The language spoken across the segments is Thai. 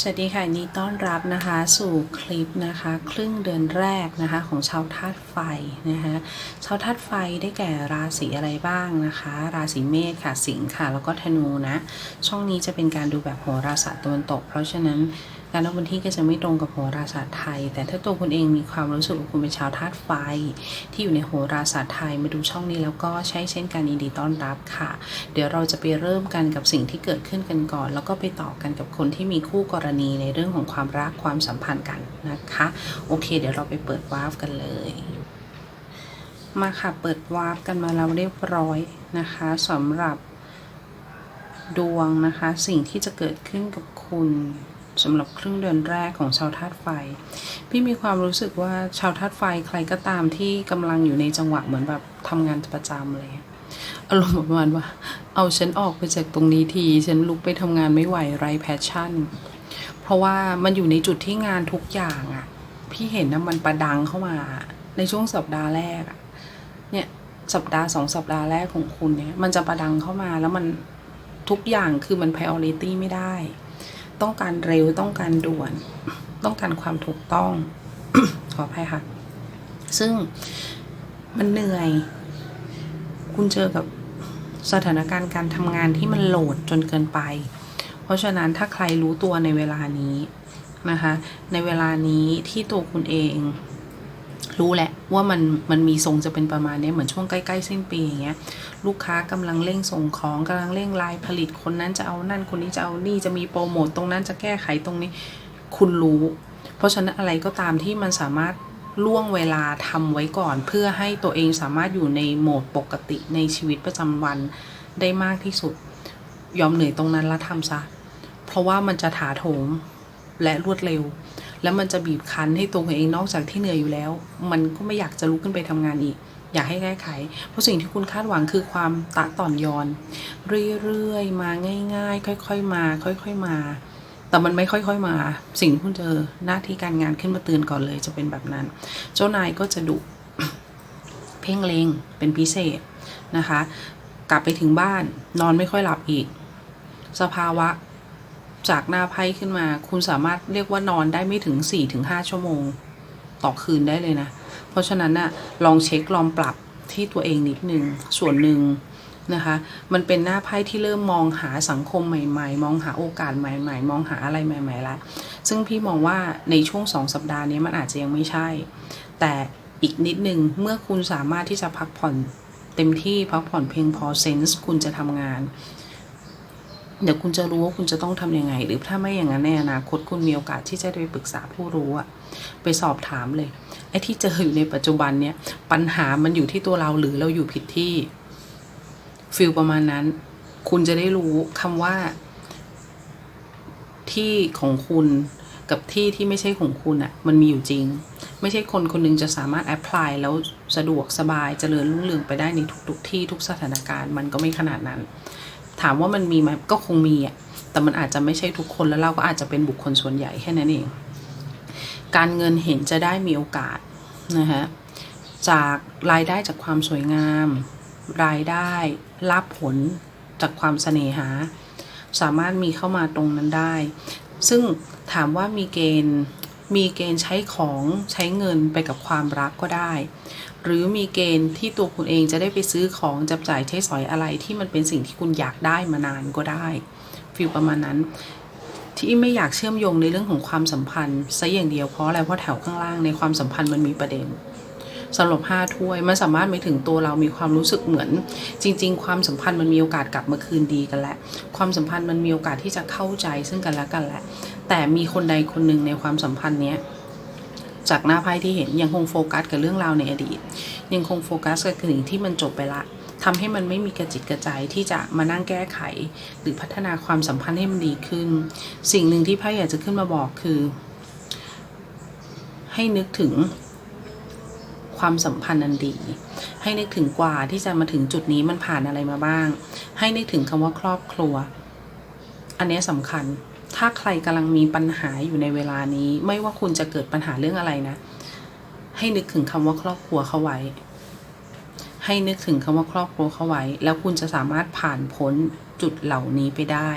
สวัสดีค่ะนี้ต้อนรับนะคะสู่คลิปนะคะครึ่งเดือนแรกนะคะของชาวธาตุไฟนะคะชาวธาตุไฟได้แก่ราศีอะไรบ้างนะคะ ราศีเมษค่ะสิงค์ค่ะ แล้วก็ธนูนะ ช่องนี้จะเป็นการดูแบบโหราศาสตร์ตะวันตก เพราะฉะนั้น การนับวันที่ก็จะไม่ตรงกับโหราศาสตร์ไทย แต่ถ้าตัวคุณเองมีความรู้สึกว่าคุณเป็นชาวธาตุไฟ ที่อยู่ในโหราศาสตร์ไทยมาดูช่องนี้แล้วก็ใช้เช่นการยินดีต้อนรับค่ะ เดี๋ยวเราจะไปเริ่มกันกับสิ่งที่เกิดขึ้นกันก่อน แล้วก็ไปต่อกันกับคนที่มีคู่กรณีในเรื่องของความรักความสัมพันธ์กันนะคะ โอเค เดี๋ยวเราไปเปิดวาร์ฟกันเลยมาค่ะ เปิดวาร์ฟกันมาแล้วเรียบร้อยนะคะสำหรับดวงนะคะ สิ่งที่จะเกิดขึ้นกับคุณ สำหรับครึ่งเดือนแรกของชาวธาตุไฟ พี่มีความรู้สึกว่าชาวธาตุไฟใครก็ตามที่กำลังอยู่ในจังหวะเหมือนแบบทำงานประจำเลยอะอารมณ์ประมาณว่า เอาฉันออกไปจากตรงนี้ที ฉันลุกไปทำงานไม่ไหวไรแพชชั่น เพราะว่ามันอยู่ในจุดที่งานทุกอย่างอะ่ะ พี่เห็นนะมันประดังเข้ามาในช่วงสัปดาห์แรกอะเนี่ยสัปดาห์สองสัปดาห์แรกของคุณเนี่ย มันจะประดังเข้ามาแล้วมันทุกอย่างคือมัน priority ไม่ได้ ต้องการเร็วต้องการด่วน ต้องการความถูกต้อง ขออภัยค่ะ ซึ่งมันเหนื่อย คุณเจอกับสถานการณ์การทำงานที่มันโหลดจนเกินไป เพราะฉะนั้นถ้าใครรู้ตัวในเวลานี้นะคะ ในเวลานี้ที่ตัวคุณเอง รู้แหละว่ามันมันมีทรงจะเป็นประมาณนี้เหมือนช่วงใกล้ๆสิ้นปีอย่างเงี้ยลูกค้ากำลังเร่งส่งของกำลังเร่งลายผลิตคนนั้นจะเอานั่นคนนี้จะเอานี่จะมีโปรโมตตรงนั้นจะแก้ไขตรงนี้ คุณรู้ เพราะฉะนั้นอะไรก็ตามที่มันสามารถล่วงเวลาทำไว้ก่อน เพื่อให้ตัวเองสามารถอยู่ในโหมดปกติในชีวิตประจำวันได้มากที่สุด ยอมเหนื่อยตรงนั้นแล้วทำซะเพราะว่ามันจะถาโถมและรวดเร็ว แล้วมันจะบีบคั้นให้ตัวเองนอกจากที่เหนื่อยอยู่แล้ว มันก็ไม่อยากจะลุกขึ้นไปทำงานอีก อยากให้แก้ไข เพราะสิ่งที่คุณคาดหวังคือความตะต่อนยอน เรื่อยๆ มาง่าย ๆ ค่อยๆมา ค่อยๆมา แต่มันไม่ค่อยๆมา สิ่งที่คุณเจอหน้าที่การงานขึ้นมาเตือนก่อนเลยจะเป็นแบบนั้น เจ้านายก็จะดุเพ่งเลงเป็นพิเศษนะคะ กลับไปถึงบ้านนอนไม่ค่อยหลับอีก สภาวะ จากหน้าไพ่ขึ้นมา คุณสามารถเรียกว่านอนได้ไม่ถึง 4-5 ชั่วโมง ต่อคืนได้เลยนะ เพราะฉะนั้นน่ะลองเช็คลองปรับที่ตัวเองนิดนึงส่วนหนึ่งนะคะ มันเป็นหน้าไพ่ที่เริ่มมองหาสังคมใหม่ๆ มองหาโอกาสใหม่ ๆ มองหาอะไรใหม่ๆล้วซึ่งพี่มองว่าในช่วงสองสัปดาห์นี้มันอาจจะยังไม่ใช่ แต่อีกนิดนึงเมื่อคุณสามารถที่จะพักผ่อนเต็มที่พักผ่อนเพียงพอเซนส์คุณจะทำงาน เดี๋ยวคุณจะรู้ว่าคุณจะต้องทำยังไง หรือถ้าไม่อย่างนั้นในอนาคตคุณมีโอกาสที่จะไปปรึกษาผู้รู้อะไปสอบถามเลยไอ้ที่เจออยู่ในปัจจุบันเนี้ยปัญหามันอยู่ที่ตัวเราหรือเราอยู่ผิดที่ฟิลประมาณนั้น คุณจะได้รู้คำว่า ที่ของคุณกับที่ที่ไม่ใช่ของคุณอะมันมีอยู่จริง ไม่ใช่คนคนหนึงจะสามารถแอพพลายแล้วสะดวกสบายเจริญรุ่งเรืองไปได้ในทุกๆที่ทุกสถานการณ์มันก็ไม่ขนาดนั้น ถามว่ามันมีไหมก็คงมีอะแต่มันอาจจะไม่ใช่ทุกคนแล้วเราก็อาจจะเป็นบุคคลส่วนใหญ่แค่นั้นเอง การเงินเห็นจะได้มีโอกาสนะคะจากรายได้จากความสวยงาม รายได้รับผลจากความเสน่หา สามารถมีเข้ามาตรงนั้นได้ ซึ่งถามว่ามีเกณฑ์ มีเกณฑ์ใช้ของใช้เงินไปกับความรักก็ได้ หรือมีเกณฑ์ที่ตัวคุณเองจะได้ไปซื้อของจับจ่ายใช้สอยอะไรที่มันเป็นสิ่งที่คุณอยากได้มานานก็ได้ฟีลประมาณนั้น ที่ไม่อยากเชื่อมโยงในเรื่องของความสัมพันธ์ซะอย่างเดียวเพราะอะไรเพราะแถวข้างล่างในความสัมพันธ์มันมีประเด็นสำหรับห้าถ้วยมันสามารถไปถึงตัวเรามีความรู้สึกเหมือน จริง ๆ ความสัมพันธ์มันมีโอกาสกลับมาคืนดีกันแล้วความสัมพันธ์มันมีโอกาสที่จะเข้าใจซึ่งกันและกันแหละ แต่มีคนใดคนหนึ่งในความสัมพันธ์เนี้ยจากหน้าไพ่ที่เห็นยังคงโฟกัสกับเรื่องราวในอดีต ยังคงโฟกัสกับสิ่งที่มันจบไปละทำให้มันไม่มีกระจิตกระใจที่จะมานั่งแก้ไข หรือพัฒนาความสัมพันธ์ให้มันดีขึ้น สิ่งหนึ่งที่ไพ่อยากจะขึ้นมาบอกคือ ให้นึกถึงความสัมพันธ์อันดี ให้นึกถึงกว่าที่จะมาถึงจุดนี้มันผ่านอะไรมาบ้าง ให้นึกถึงคำว่าครอบครัว อันนี้ยสำคัญ ถ้าใครกำลังมีปัญหาอยู่ในเวลานี้ ไม่ว่าคุณจะเกิดปัญหาเรื่องอะไรนะ ให้นึกถึงคำว่าครอบครัวเข้าไว้ ให้นึกถึงคำว่าครอบครัวเข้าไว้ แล้วคุณจะสามารถผ่านพ้นจุดเหล่านี้ไปได้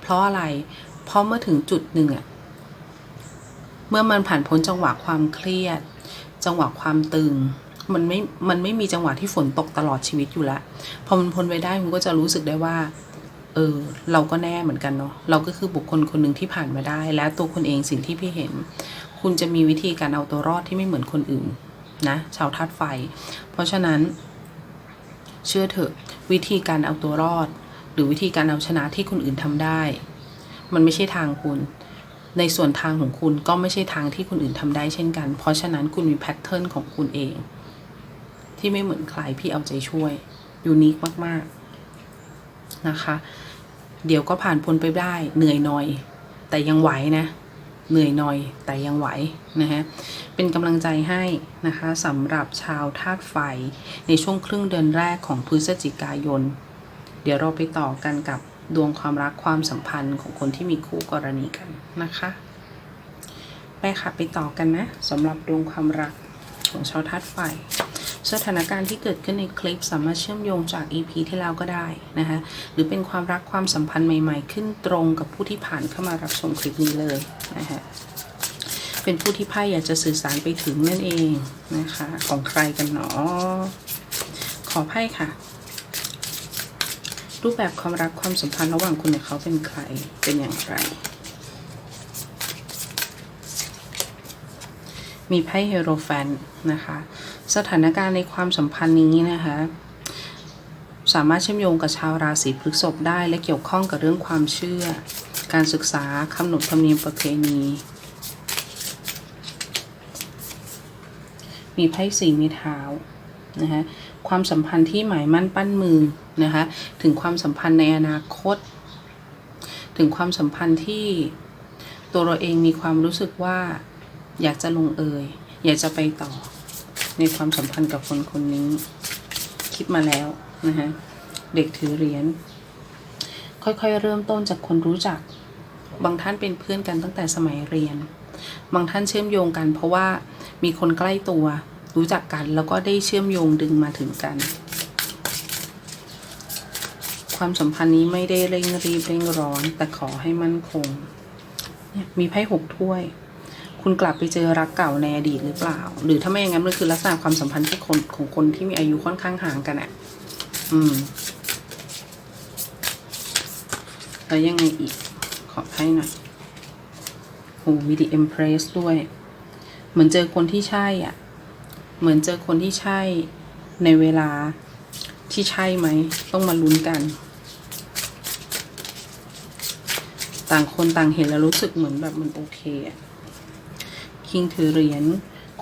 เพราะอะไร เพเพราะเมื่อถึงจุดหนึ่งอะเมื่อมันผ่านพ้นจังหวะความเครียด จังหวะความตึงมันไม่ มันไม่มีจังหวะที่ฝนตกตลอดชีวิตอยู่แล้ว พอมันพ้นไปได้คุณก็จะรู้สึกได้ว่า เออ เราก็แน่เหมือนกันเนาะเราก็คือบุคคลคนหนึ่งที่ผ่านมาได้ และตัวคนเองสิ่งที่พี่เห็น คุณจะมีวิธีการเอาตัวรอดที่ไม่เหมือนคนอื่นนะชาวธาตุไฟ เพราะฉะนั้น เชื่อเถอะ วิธีการเอาตัวรอด หรือวิธีการเอาชนะที่คนอื่นทำได้ มันไม่ใช่ทางคุณ ในส่วนทางของคุณก็ไม่ใช่ทางที่คนอื่นทำได้เช่นกัน เพราะฉะนั้นคุณมีแพทเทิร์นของคุณเอง ที่ไม่เหมือนใครพี่เอาใจช่วยยูนิคมาก ๆ นะคะ เดี๋ยวก็ผ่านพ้นไปได้ เหนื่อยหน่อย แต่ยังไหวนะ เหนื่อยหน่อย แต่ยังไหวนะฮะ เป็นกำลังใจให้นะคะสำหรับชาวธาตุไฟในช่วงครึ่งเดือนแรกของพฤศจิกายน เดี๋ยวเราไปต่อกันกับดวงความรักความสัมพันธ์ของคนที่มีคู่กรณีกันนะคะไปค่ะไปต่อกันนะสำหรับดวงความรักของชาวธาตุไฟ สถานการณ์ที่เกิดขึ้นในคลิปสามารถเชื่อมโยงจาก EP ที่แล้วก็ได้นะคะหรือเป็นความรักความสัมพันธ์ใหม่ ๆ ขึ้นตรงกับผู้ที่ผ่านเข้ามารับชมคลิปนี้เลยนะคะเป็นผู้ที่ไพ่อยากจะสื่อสารไปถึงนั่นเองนะคะของใครกันหนอขอไพ่ค่ะ รูปแบบความรักความสัมพันธ์ระหว่างคุณกับเขาเป็นใครเป็นอย่างไรมีไพ่เฮโรแฟนนะคะ สถานการณ์ในความสัมพันธ์นี้นะคะสามารถเชื่อมโยงกับชาวราศีพฤษภได้และเกี่ยวข้องกับเรื่องความเชื่อ การศึกษากำหนดธรรมเนียมประเพณี มีไพ่สีม้เท้านะคะความสัมพันธ์ที่หมายมั่นปั้นมือนะคะถึงความสัมพันธ์ในอนาคต ถึงความสัมพันธ์ที่ตัวเราเองมีความรู้สึกว่าอยากจะลงเอย อยากจะไปต่อ ในความสัมพันธ์กับคนคนนี้ คิดมาแล้วนะคะเด็กถือเหรียญค่อยๆ เริ่มต้นจากคนรู้จัก บางท่านเป็นเพื่อนกันตั้งแต่สมัยเรียน บางท่านเชื่อมโยงกัน เพราะว่ามีคนใกล้ตัว รู้จักกันแล้วก็ได้เชื่อมโยงดึงมาถึงกัน ความสัมพันธ์นี้ไม่ได้เร่งรีบเร่งร้อน แต่ขอให้มั่นคงเนี่ยมีไพ่หกถ้วย คุณกลับไปเจอรักเก่าในอดีตหรือเปล่า หรือถ้าไม่อย่างนั้นมันคือลักษณะความสัมพันธ์ที่คนของคนที่มีอายุค่อนข้างห่างกันอะอืม แล้วยังไงอีก ขอให้หน่อยโอ้มีดีเอ็มเพรสด้วย เหมือนเจอคนที่ใช่อะ เหมือนเจอคนที่ใช่ในเวลาที่ใช่ไหม ต้องมาลุ้นกัน ต่างคนต่างเห็นแล้วรู้สึกเหมือนแบบมันโอเคอะ คิงถือเหรียญ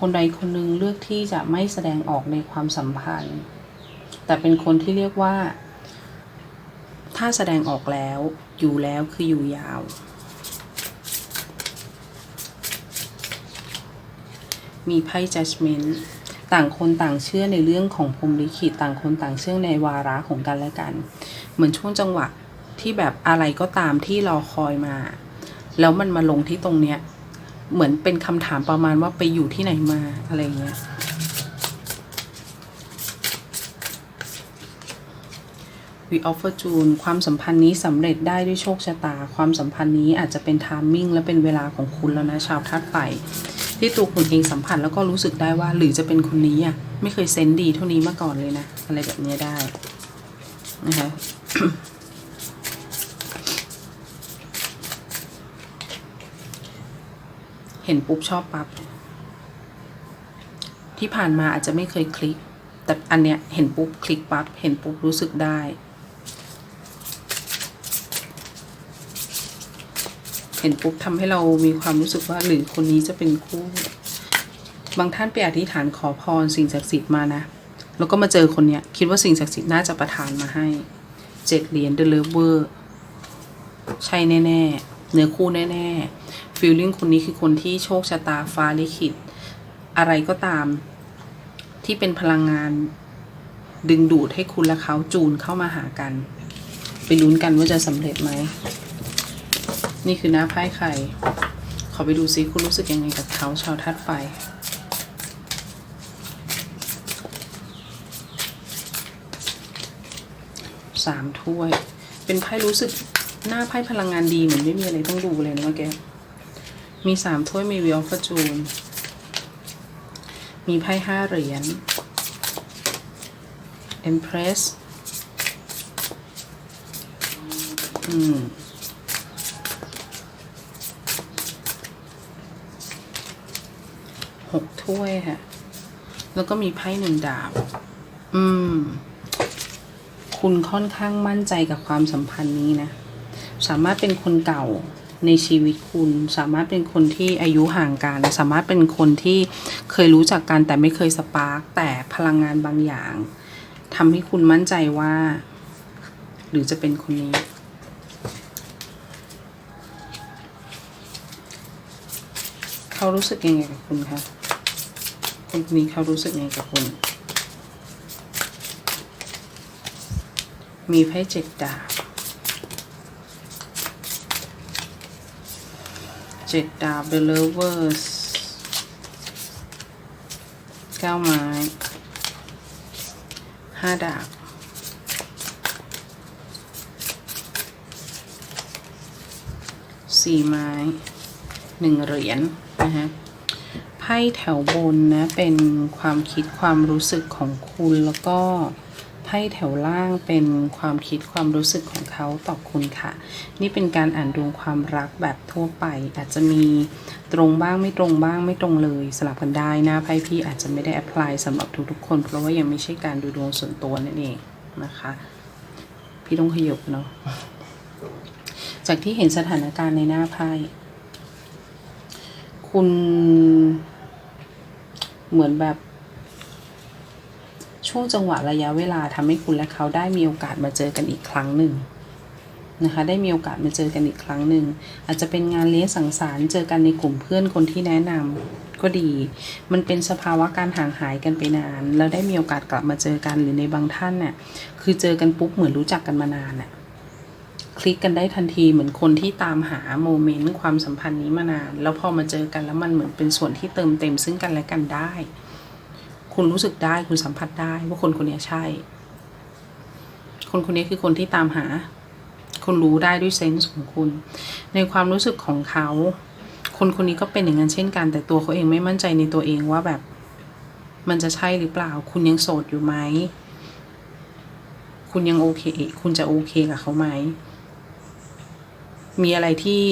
คนใดคนหนึ่งเลือกที่จะไม่แสดงออกในความสัมพันธ์ แต่เป็นคนที่เรียกว่า ถ้าแสดงออกแล้วอยู่แล้วคืออยู่ยาว มีไพ่ judgment ต่างคนต่างเชื่อในเรื่องของพรมลิขิตต่างคนต่างเชื่อในวาระของกันและกัน เหมือนช่วงจังหวะที่แบบอะไรก็ตามที่รอคอยมา แล้วมันมาลงที่ตรงเนี้ย เหมือนเป็นคำถามประมาณว่าไปอยู่ที่ไหนมาอะไรเงี้ย We offer June ความสัมพันธ์นี้สำเร็จได้ด้วยโชคชะตา ความสัมพันธ์นี้อาจจะเป็นทามมิ่งและเป็นเวลาของคุณแล้วนะชาวธาตุไฟที่ตัวคุณเองสัมผัสแล้วก็รู้สึกได้ว่า หรือจะเป็นคนนี้อะไม่เคยเซนดีเท่านี้มาก่อนเลยนะ อะไรแบบนี้ได้นะคะ เห็นปุ๊บชอบปั๊บที่ผ่านมาอาจจะไม่เคยคลิก แต่อันเนี้ยเห็นปุ๊บคลิกปั๊บเห็นปุ๊บรู้สึกได้ เห็นปุ๊บทำให้เรามีความรู้สึกว่าหรือคนนี้จะเป็นคู่ บางท่านไปอธิษฐานขอพรสิ่งศักดิ์สิทธิ์มานะ แล้วก็มาเจอคนเนี้ยคิดว่าสิ่งศักดิ์สิทธิ์น่าจะประทานมาให้เจ็ดเหรียญเดลเวอร์ใช่แน่ ๆ เนื้อคู่แน่ๆฟีลลิ่งคนนี้คือคนที่โชคชะตาฟ้าลิขิต อะไรก็ตาม ที่เป็นพลังงาน ดึงดูดให้คุณและเขาจูนเข้ามาหากัน ไปลุ้นกันว่าจะสำเร็จไหม นี่คือหน้าไพ่ไข่ขอไปดูซิคุณรู้สึกยังไงกับเขาชาวธาตุไฟสามถ้วย เป็นไพ่รู้สึก หน้าไพ่พลังงานดีเหมือนไม่มีอะไรต้องดูเลยนะเมื่อกี้มีสามถ้วยมีวิออฟจูน มีไพ่ห้าเหรียญ Empress อืมหกถ้วยค่ะ แล้วก็มีไพ่หนึ่งดาบ อืม คุณค่อนข้างมั่นใจกับความสัมพันธ์นี้นะ สามารถเป็นคนเก่าในชีวิตคุณสามารถเป็นคนที่อายุห่างกันสามารถเป็นคนที่เคยรู้จักกันแต่ไม่เคยสปาร์กแต่พลังงานบางอย่างทำให้คุณมั่นใจว่า หรือจะเป็นคนนี้ เขารู้สึกยังไงกับคุณคะคนนี้เขารู้สึกยังไงกับคุณ มีไพ่เจ็ดดาบ เจ็ดดาบ The Lovers เก้าไม้ห้าดาบสี่ไม้หนึ่งเหรียญนะฮะไพ่แถวบนนะ เป็นความคิดความรู้สึกของคุณแล้วก็ พ่แถวล่างเป็นความคิดความรู้สึกของเขาต่อคุณค่ะ นี่เป็นการอ่านดวงความรักแบบทั่วไป อาจจะมีตรงบ้างไม่ตรงบ้างไม่ตรงเลยสลับกันได้นะไพ่พี่อาจจะไม่ได้แอพพลายสำหรับทุกๆคน เพราะว่ายังไม่ใช่การดูดวงส่วนตัวนั่นเองนะคะ พี่ต้องขยบเนาะจากที่เห็นสถานการณ์ในหน้าไพ่คุณเหมือนแบบ ช่วงจังหวะระยะเวลาทำให้คุณและเขาได้มีโอกาสมาเจอกันอีกครั้งหนึ่งนะคะได้มีโอกาสมาเจอกันอีกครั้งหนึ่งอาจจะเป็นงานเลี้ยงสังสรรค์เจอกันในกลุ่มเพื่อนคนที่แนะนำก็ดี มันเป็นสภาวะการห่างหายกันไปนาน แล้วได้มีโอกาสกลับมาเจอกันหรือในบางท่านเนี่ยคือเจอกันปุ๊บเหมือนรู้จักกันมานานน่ะคลิกกันได้ทันทีเหมือนคนที่ตามหาโมเมนต์ความสัมพันธ์นี้มานาน แล้วพอมาเจอกันแล้วมันเหมือนเป็นส่วนที่เติมเต็มซึ่งกันและกันได้ คุณรู้สึกได้คุณสัมผัสได้ว่าคนคนนี้ใช่ คนคนนี้คือคนที่ตามหา คุณรู้ได้ด้วยเซนส์ของคุณ ในความรู้สึกของเขา คนคนนี้ก็เป็นอย่างนั้นเช่นกัน แต่ตัวเขาเองไม่มั่นใจในตัวเองว่าแบบ มันจะใช่หรือเปล่า คุณยังโสดอยู่ไหมคุณยังโอเค คุณจะโอเคกับเขาไหม มีอะไรที่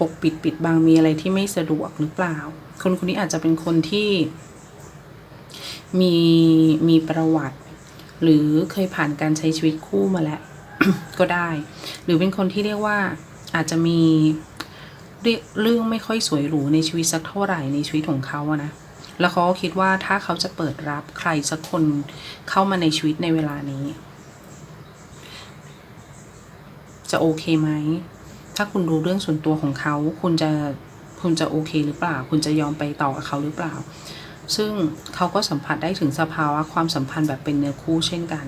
ปกปิดปิดบังมีอะไรที่ไม่สะดวกหรือเปล่า คนคนนี้อาจจะเป็นคนที่ มีมีประวัติ หรือเคยผ่านการใช้ชีวิตคู่มาแล้ว ก็ได้ หรือเป็นคนที่เรียกว่าอาจจะมีเรื่องไม่ค่อยสวยหรูในชีวิตสักเท่าไหร่ในชีวิตของเขาอะนะแล้วเขาก็คิดว่าถ้าเขาจะเปิดรับใครสักคนเข้ามาในชีวิตในเวลานี้ จะโอเคไหม ถ้าคุณรู้เรื่องส่วนตัวของเขา คุณจะคุณจะโอเคหรือเปล่า คุณจะยอมไปต่อกับเขาหรือเปล่า ซึ่งเขาก็สัมผัสได้ถึงสภาวะความสัมพันธ์แบบเป็นเนื้อคู่เช่นกัน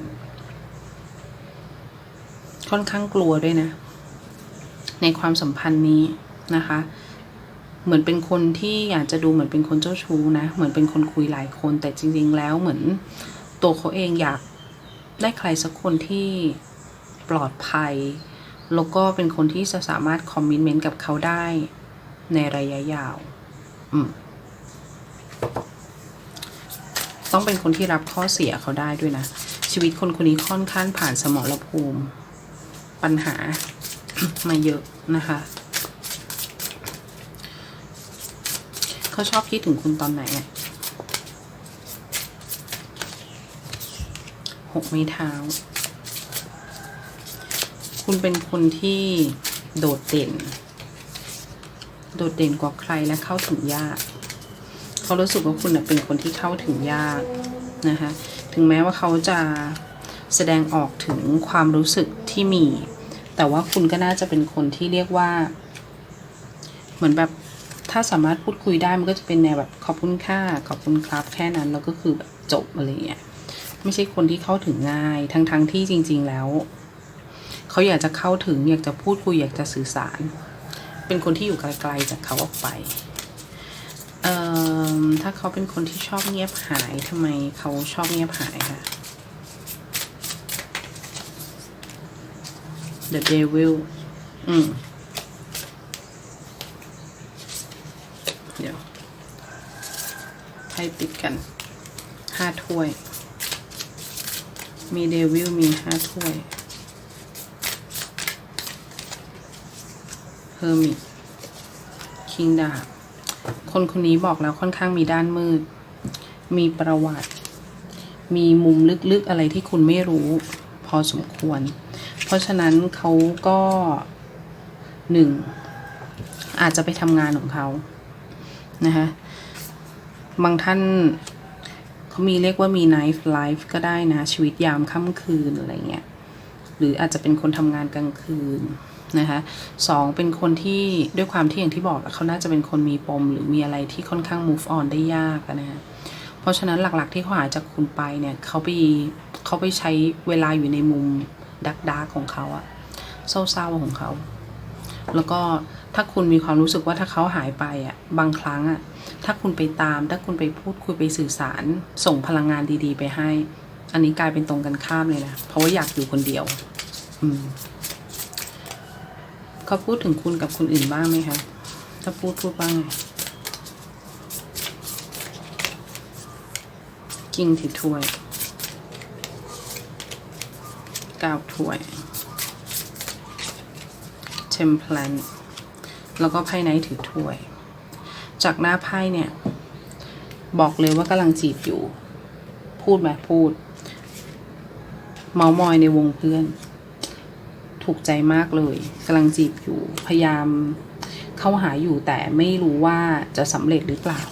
ค่อนข้างกลัวด้วยนะ ในความสัมพันธ์นี้นะคะ เหมือนเป็นคนที่อยากจะดูเหมือนเป็นคนเจ้าชู้นะ เหมือนเป็นคนคุยหลายคน แต่จริง ๆ แล้วเหมือนตัวเขาเองอยากได้ใครสักคนที่ปลอดภัย แล้วก็เป็นคนที่จะสามารถคอมมิชเมนต์กับเขาได้ในระยะยาว อืม ต้องเป็นคนที่รับข้อเสียเขาได้ด้วยนะ ชีวิตคนคนนี้ค่อนข้างผ่านสมรภูมิ ปัญหามาเยอะนะคะเขาชอบคิดถึงคุณตอนไหนอะหกไม้เท้า คุณเป็นคนที่โดดเด่น โดดเด่นกว่าใครและเข้าถึงยาก เขารู้สึกว่าคุณเป็นคนที่เข้าถึงยากนะคะ ถึงแม้ว่าเขาจะแสดงออกถึงความรู้สึกที่มี แต่ว่าคุณก็น่าจะเป็นคนที่เรียกว่า เหมือนแบบถ้าสามารถพูดคุยได้มันก็จะเป็นแนวแบบขอบคุณค่าขอบคุณครับแค่นั้นแล้วก็คือแบบจบอะไรเงี้ยไม่ใช่คนที่เข้าถึงง่ายทั้งๆทที่จริง ๆ แล้วเขาอยากจะเข้าถึงอยากจะพูดคุยอยากจะสื่อสาร เป็นคนที่อยู่ไกลๆจากเขาออกไป เอ่อถ้าเขาเป็นคนที่ชอบเงียบหายทำไมเขาชอบเงียบหายคะ The Devil อืมเดี๋ยวให้ติดกันห้าถ้วย มีเดวิลมีห้าถ้วยเฮอร์มิตคิงดาบ คนคนนี้บอกแล้วค่อนข้างมีด้านมืด มีประวัติ มีมุมลึกๆอะไรที่คุณไม่รู้พอสมควร เพราะฉะนั้นเขาก็หนึ่งอาจจะไปทำงานของเขานะคะบางท่านเขามีเรียกว่ามี night life ก็ได้นะ ชีวิตยามค่ำคืนอะไรเงี้ย หรืออาจจะเป็นคนทำงานกลางคืน นะคะสองเป็นคนที่ด้วยความที่อย่างที่บอกเขาน่าจะเป็นคนมีปม หรือมีอะไรที่ค่อนข้าง move on ได้ยากนะฮะเพราะฉะนั้นหลักๆที่เขาหายจากคุณไปเนี่ยเขาไปเขาไปใช้เวลาอยู่ในมุมดักดาร์กของเขาอะเศร้าๆของเขา แล้วก็ถ้าคุณมีความรู้สึกว่าถ้าเขาหายไปอะบางครั้งอะถ้าคุณไปตาม ถ้าคุณไปพูดคุยไปสื่อสาร ส่งพลังงานดี ๆ ไปให้ อันนี้กลายเป็นตรงกันข้ามเลยนะ เพราะว่าอยากอยู่คนเดียว อืม เขาพูดถึงคุณกับคนอื่นบ้างไหมคะ ถ้าพูดพูดบ้างกิ้งถือถ้วยเก้าถ้วยเทมเพลนแล้วก็ไพ่ไนถือถ้วย จากหน้าไพ่เนี่ย บอกเลยว่ากำลังจีบอยู่ พูดไหมพูด เมามอยในวงเพื่อน ถูกใจมากเลยกำลังจีบอยู่พยายามเข้าหาอยู่แต่ไม่รู้ว่าจะสำเร็จหรือเปล่า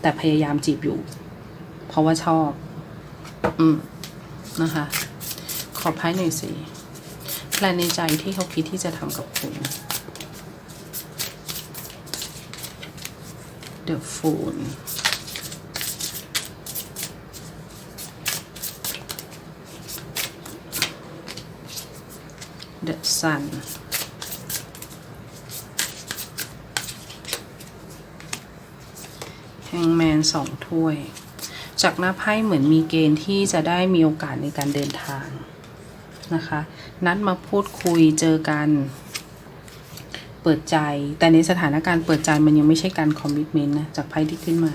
แต่พยายามจีบอยู่ เพราะว่าชอบ อืมนะคะ ขอไพ่หน่อยสิแพลนในใจที่เขาคิดที่จะทำกับคุณ The Fool The Sun แฮงแมนสองถ้วย จากหน้าไพ่เหมือนมีเกณฑ์ที่จะได้มีโอกาสในการเดินทางนะคะ นัดมาพูดคุยเจอกัน เปิดใจ แต่ในสถานการณ์เปิดใจมันยังไม่ใช่การคอมมิชเมนต์นะ จากไพ่ที่ขึ้นมา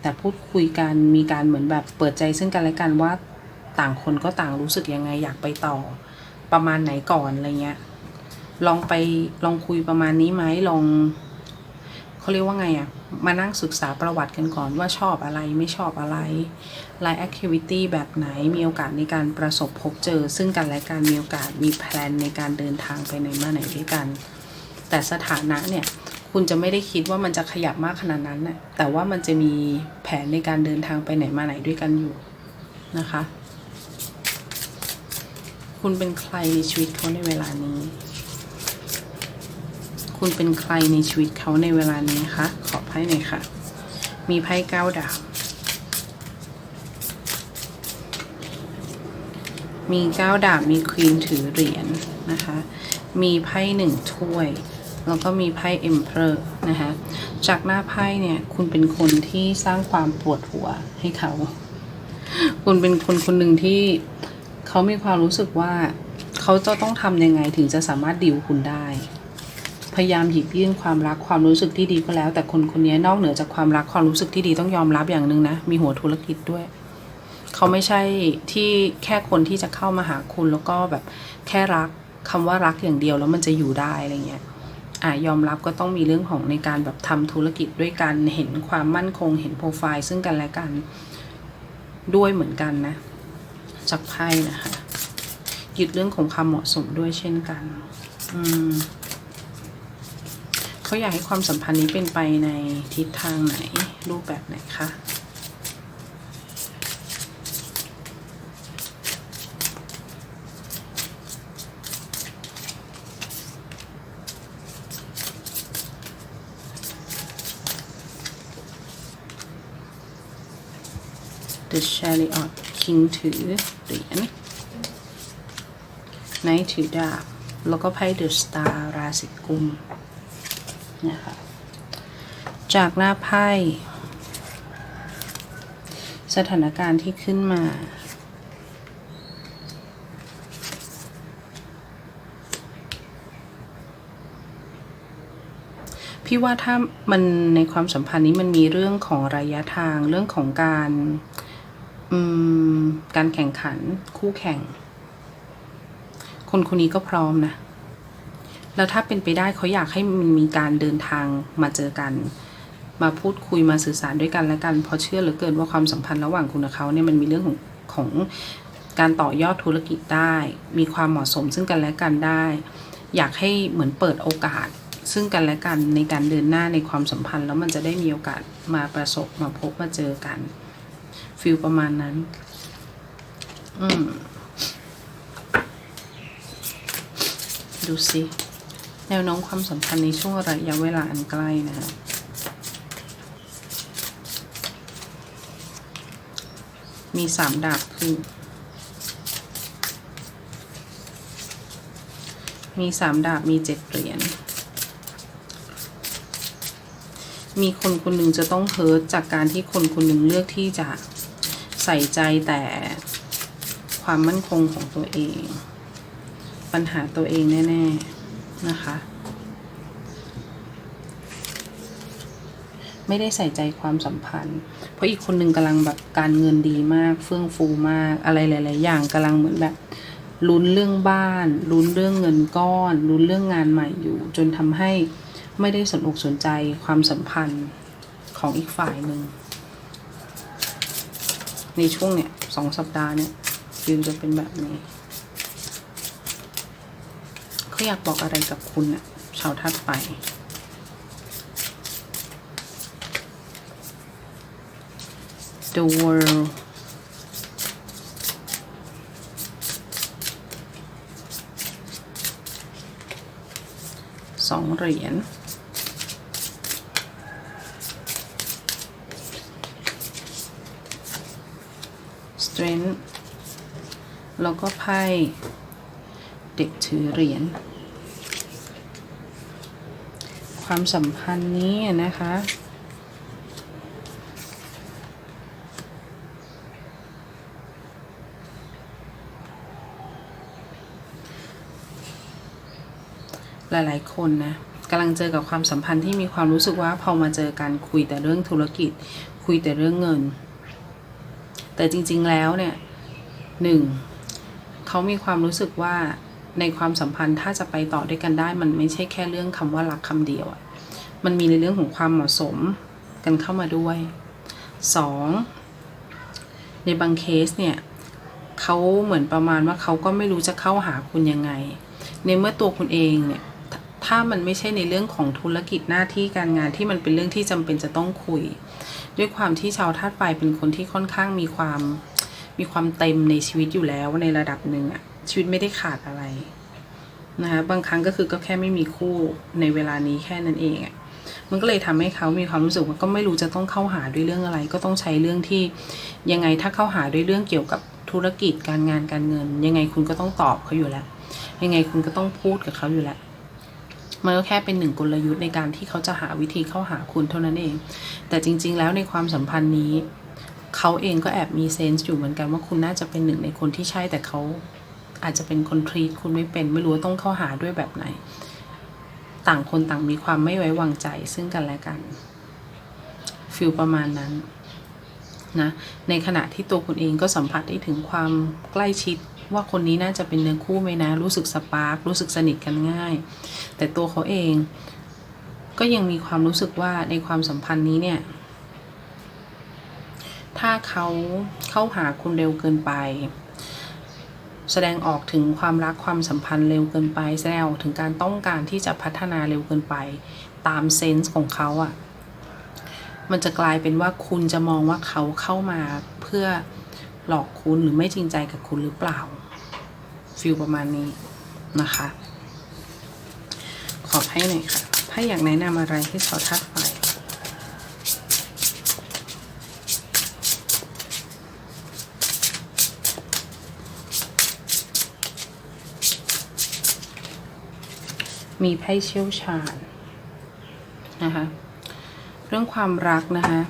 แต่พูดคุยกันมีการเหมือนแบบเปิดใจซึ่งกันและกันว่าต่างคนก็ต่างรู้สึกยังไงอยากไปต่อ ประมาณไหนก่อนอะไรเงี้ย ลองไปลองคุยประมาณนี้ไหมลองเขาเรียกว่าไงอะมานั่งศึกษาประวัติกันก่อนว่าชอบอะไรไม่ชอบอะไรไลฟ์แอคทิวิตี้แบบไหนมีโอกาสในการประสบพบเจอ ซึ่งกันและกันมีโอกาสมีแพลนในการเดินทางไปไหนมาไหนด้วยกัน แต่สถานะเนี่ยคุณจะไม่ได้คิดว่ามันจะขยับมากขนาดนั้นนะแต่ว่ามันจะมีแผนในการเดินทางไปไหนมาไหนด้วยกันอยู่นะคะ คุณเป็นใครในชีวิตเขาในเวลานี้ คุณเป็นใครในชีวิตเขาในเวลานี้คะ ขอไพ่หน่อยค่ะ มีไพ่เก้าดาบ มีเก้าดาบ มีควีนถือเหรียญนะคะ มีไพ่หนึ่งถ้วย แล้วก็มีไพ่เอ็มเพอร์นะคะ จากหน้าไพ่เนี่ย คุณเป็นคนที่สร้างความปวดหัวให้เขา คุณเป็นคนคนหนึ่งที่ เขามีความรู้สึกว่า เขาจะต้องทำยังไงถึงจะสามารถดิวคุณได้ พยายามหยิบยื่นความรักความรู้สึกที่ดีก็แล้ว แต่คนคนนี้นอกเหนือจากความรักความรู้สึกที่ดีต้องยอมรับอย่างหนึ่งนะ มีหัวธุรกิจด้วยเขาไม่ใช่ที่แค่คนที่จะเข้ามาหาคุณแล้วก็แบบแค่รักคำว่ารักอย่างเดียวแล้วมันจะอยู่ได้อะไรเงี้ยอะยอมรับก็ต้องมีเรื่องของในการแบบทำธุรกิจด้วยกันเห็นความมั่นคงเห็นโปรไฟล์ซึ่งกันและกันด้วยเหมือนกันนะ จากไพ่นะคะยึดเรื่องของความเหมาะสมด้วยเช่นกัน อืมเขาอยากให้ความสัมพันธ์นี้เป็นไปในทิศทางไหน รูปแบบไหนคะ The Chariot King ถือเหรียญ Knight ถือดาบ แล้วก็ไพ่ The Star ราศีกุมนะคะจากหน้าไพ่สถานการณ์ที่ขึ้นมา พี่ว่าถ้ามันในความสัมพันธ์นี้มันมีเรื่องของระยะทางเรื่องของการ การแข่งขันคู่แข่ง คนคนนี้ก็พร้อมนะ แล้วถ้าเป็นไปได้เขาอยากให้มันมีการเดินทางมาเจอกัน มาพูดคุยมาสื่อสารด้วยกันและกันเพราะเชื่อเหลือเกินว่าความสัมพันธ์ระหว่างคุณกับเขาเนี่ยมันมีเรื่องของของการต่อยอดธุรกิจได้ มีความเหมาะสมซึ่งกันและกันได้ อยากให้เหมือนเปิดโอกาสซึ่งกันและกันในการเดินหน้าในความสัมพันธ์ แล้วมันจะได้มีโอกาสมาประสบมาพบมาเจอกัน ฟิลประมาณนั้น อืม ดูสิ แนวโน้มความสัมพันธ์ในช่วงระยะเวลาอันใกล้นะคะมีสามดาบขึ้นมีสามดาบมีเจ็ดเหรียญ มีคนคนหนึ่งจะต้องเฮิร์ตจากการที่คนคนหนึ่งเลือกที่จะ ใส่ใจแต่ความมั่นคงของตัวเอง ปัญหาตัวเองแน่ ๆ นะคะ ไม่ได้ใส่ใจความสัมพันธ์ เพราะอีกคนหนึ่งกำลังแบบการเงินดีมาก เฟื่องฟูมากอะไรหลาย ๆ อย่างกำลังเหมือนแบบลุ้นเรื่องบ้านลุ้นเรื่องเงินก้อนลุ้นเรื่องงานใหม่อยู่ จนทำให้ไม่ได้สนอกสนใจความสัมพันธ์ของอีกฝ่ายหนึ่ง ในช่วงเนี่ยสองสัปดาห์เนี่ยฟิลจะเป็นแบบนี้เขาอยากบอกอะไรกับคุณอะชาวทัดไป The world สองเหรียญ strength แล้วก็ไพ่เด็กถือเหรียญ ความสัมพันธ์นี้นะคะหลาย ๆ คนนะกำลังเจอกับความสัมพันธ์ที่มีความรู้สึกว่าพอมาเจอกันคุยแต่เรื่องธุรกิจ คุยแต่เรื่องเงิน แต่จริง ๆ แล้วเนี่ยหนึ่งเขามีความรู้สึกว่าในความสัมพันธ์ถ้าจะไปต่อด้วยกันได้ มันไม่ใช่แค่เรื่องคำว่ารักคำเดียวอะมันมีในเรื่องของความเหมาะสมกันเข้ามาด้วยสองในบางเคสเนี่ยเขาเหมือนประมาณว่าเขาก็ไม่รู้จะเข้าหาคุณยังไง ในเมื่อตัวคุณเองเนี่ยถ้ามันไม่ใช่ในเรื่องของธุรกิจหน้าที่การงานที่มันเป็นเรื่องที่จำเป็นจะต้องคุย ด้วยความที่ชาวธาตุไฟเป็นคนที่ค่อนข้างมีความมีความเต็มในชีวิตอยู่แล้วในระดับหนึ่งอะชีวิตไม่ได้ขาดอะไรนะคะบางครั้งก็คือก็แค่ไม่มีคู่ในเวลานี้แค่นั้นเองอะมันก็เลยทำให้เขามีความรู้สึกว่าก็ไม่รู้จะต้องเข้าหาด้วยเรื่องอะไร ก็ต้องใช้เรื่องที่ยังไงถ้าเข้าหาด้วยเรื่องเกี่ยวกับธุรกิจการงานการเงิน ยังไงคุณก็ต้องตอบเขาอยู่แล้ว ยังไงคุณก็ต้องพูดกับเขาอยู่แล้ว มันก็แค่เป็นหนึ่งกลยุทธ์ในการที่เขาจะหาวิธีเข้าหาคุณเท่านั้นเอง แต่จริง ๆ แล้วในความสัมพันธ์นี้ เขาเองก็แอบมีเซนส์อยู่เหมือนกันว่าคุณน่าจะเป็นหนึ่งในคนที่ใช่แต่เขาอาจจะเป็นคนทรีตคุณไม่เป็นไม่รู้ต้องเข้าหาด้วยแบบไหน ต่างคนต่างมีความไม่ไว้วางใจซึ่งกันและกันฟิลประมาณนั้นนะในขณะที่ตัวคุณเองก็สัมผัสได้ถึงความใกล้ชิด ว่าคนนี้น่าจะเป็นเนื้อคู่ไหมนะ รู้สึกสปาร์ครู้สึกสนิทกันง่าย แต่ตัวเขาเอง ก็ยังมีความรู้สึกว่าในความสัมพันธ์นี้เนี่ย ถ้าเขาเข้าหาคุณเร็วเกินไป แสดงออกถึงความรักความสัมพันธ์เร็วเกินไป แสดงออกถึงการต้องการที่จะพัฒนาเร็วเกินไป ตามเซนส์ของเขาอะ่ะมันจะกลายเป็นว่าคุณจะมองว่าเขาเข้ามาเพื่อ หลอกคุณหรือไม่จริงใจกับคุณหรือเปล่าฟิลประมาณนี้นะคะ ขอให้หน่อยค่ะถ้าอยากแนะนำอะไรให้ชาทัดไฟมีไพ่เชี่ยวชาญนะคะ เรื่องความรักนะคะ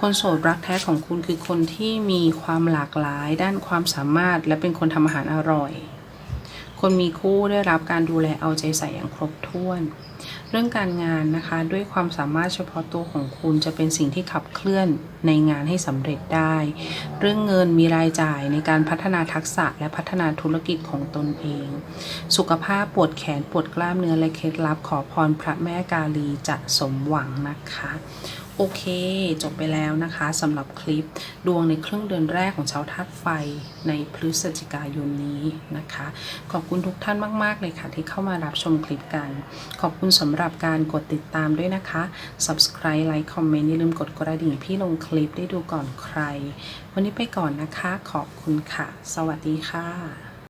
คนโสดรักแท้ของคุณคือคนที่มีความหลากหลายด้านความสามารถ และเป็นคนทำอาหารอร่อย คนมีคู่ได้รับการดูแลเอาใจใส่อย่างครบถ้วน เรื่องการงานนะคะด้วยความสามารถเฉพาะตัวของคุณจะเป็นสิ่งที่ขับเคลื่อนในงานให้สำเร็จได้ เรื่องเงินมีรายจ่ายในการพัฒนาทักษะและพัฒนาธุรกิจของตนเอง สุขภาพปวดแขนปวดกล้ามเนื้อและเคล็ดลับขอพรพระแม่กาลีจะสมหวังนะคะ โอเค จบไปแล้วนะคะสำหรับคลิปดวงในครึ่งเดือนแรกของชาวธาตุไฟในพฤศจิกายนนี้นะคะ ขอบคุณทุกท่านมาก ๆ เลยค่ะ ที่เข้ามารับชมคลิปกัน ขอบคุณสำหรับการกดติดตามด้วยนะคะ subscribe ไลค์คอมเมนต์อย่าลืมกดกระดิ่งพี่ลงคลิปได้ดูก่อนใคร วันนี้ไปก่อนนะคะ ขอบคุณค่ะ สวัสดีค่ะ